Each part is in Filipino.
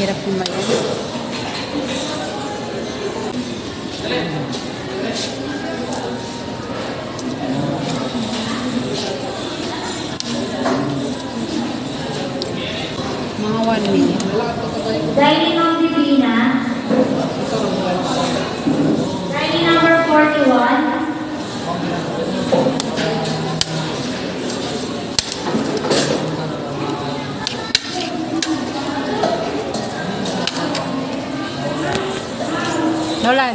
Hirap kumayan. Mga 1 minute. Dining on Divina. Dining Nolan.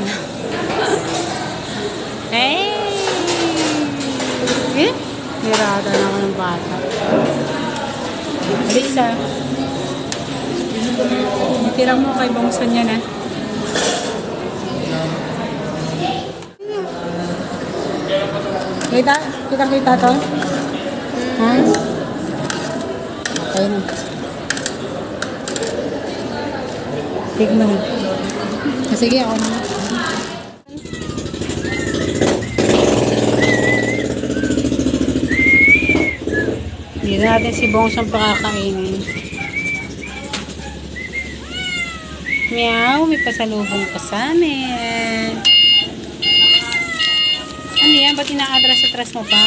Eh! Eh? Nirada na ako ng bata. Lisa. Tira mo kay Bongsan yan ah. Kita? Kita kita to? Ha? Okay na. Tignan mo. Ah, Sige, ako na. Hindi na natin si Bongs ang pakakainin. Meow, may pasalubong ka sa amin. Ano yan? Ba't inaatras-atras mo pa?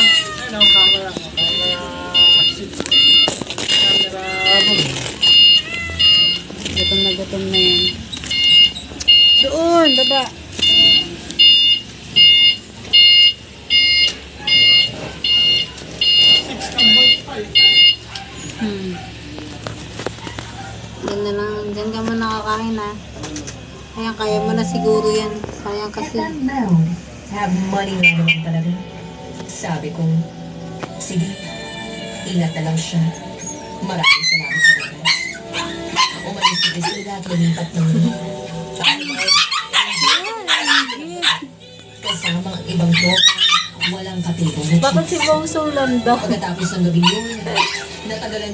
Ano, camera. Camera. Camera. Gutom na gutom na yan. Doon, baba. Diyan na lang, diyan ka muna nakakain ha. Ayan, kaya mo na siguro yan. Sayang kasi. Have money na naman talaga. Sabi ko, sige, ingat na lang siya. Maraming salamat sa kanya. Umalis si Priscilla at lumipat ng kasama ang ibang tropa, walang katipong na Bakit si Bong Sulanda? Pagkatapos ng gabi yun, natagalan